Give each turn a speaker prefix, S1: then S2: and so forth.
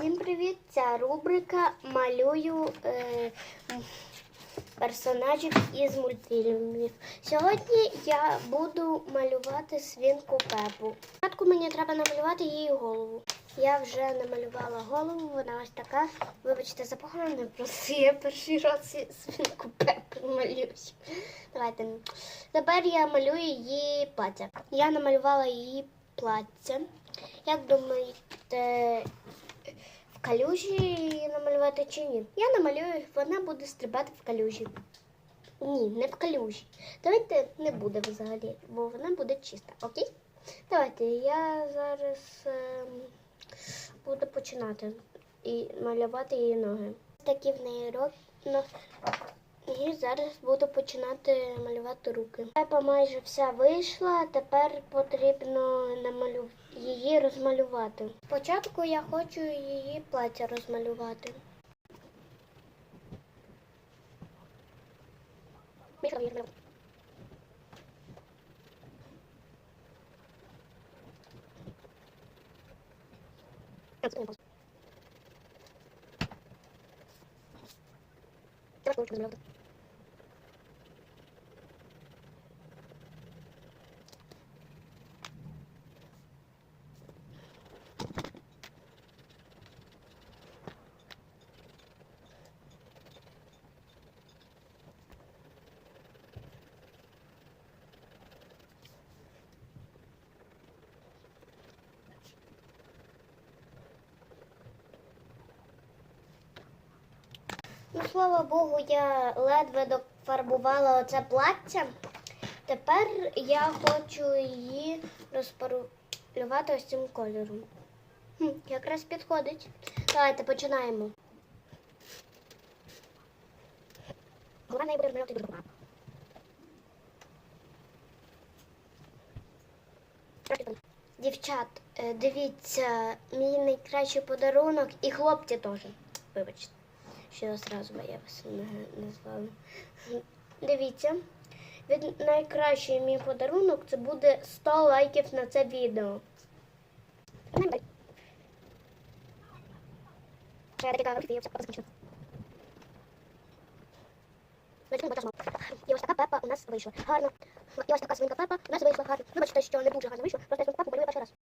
S1: Всім привіт! Ця рубрика малюю е, персонажів із мультфільмів. Сьогодні я буду малювати свинку Пепу. Спочатку мені треба намалювати її голову. Я вже намалювала голову, вона ось така. Вибачте, за погане, просто я перший раз свинку Пепу малюю. Давайте. Тепер я малюю її плаття. Я намалювала її плаття. Як думаєте, калюжі намалювати чи ні? Я намалюю, вона буде стрибати в калюжі. Ні, не в калюжі. Давайте не буде взагалі, бо вона буде чиста, окей? Давайте я зараз е, буду починати і малювати її ноги. Такі в неї роки. І зараз буду починати малювати руки. Пепа майже вся вийшла, тепер потрібно намалю... її розмалювати. Спочатку я хочу її плаття розмалювати. Міша, її Ну, слава Богу, я ледве дофарбувала оце плаття. Тепер я хочу її розпарувати ось цим кольором. Хм, якраз підходить. Давайте починаємо. Голова неї буде розмальовувати там. Дівчат, е, дивіться, мій найкращий подарунок і хлопці теж. Вибачте що я зразу я вас назвала. Дивіться, від найкращий мій подарунок це буде 100 лайків на це відео. І ось така пепа у нас вийшла. Гарно. І ось така свинка пепа у нас вийшла гарно. Вибачте, що не дуже гарно вийшло, просто я свинку пепу малюю перший раз.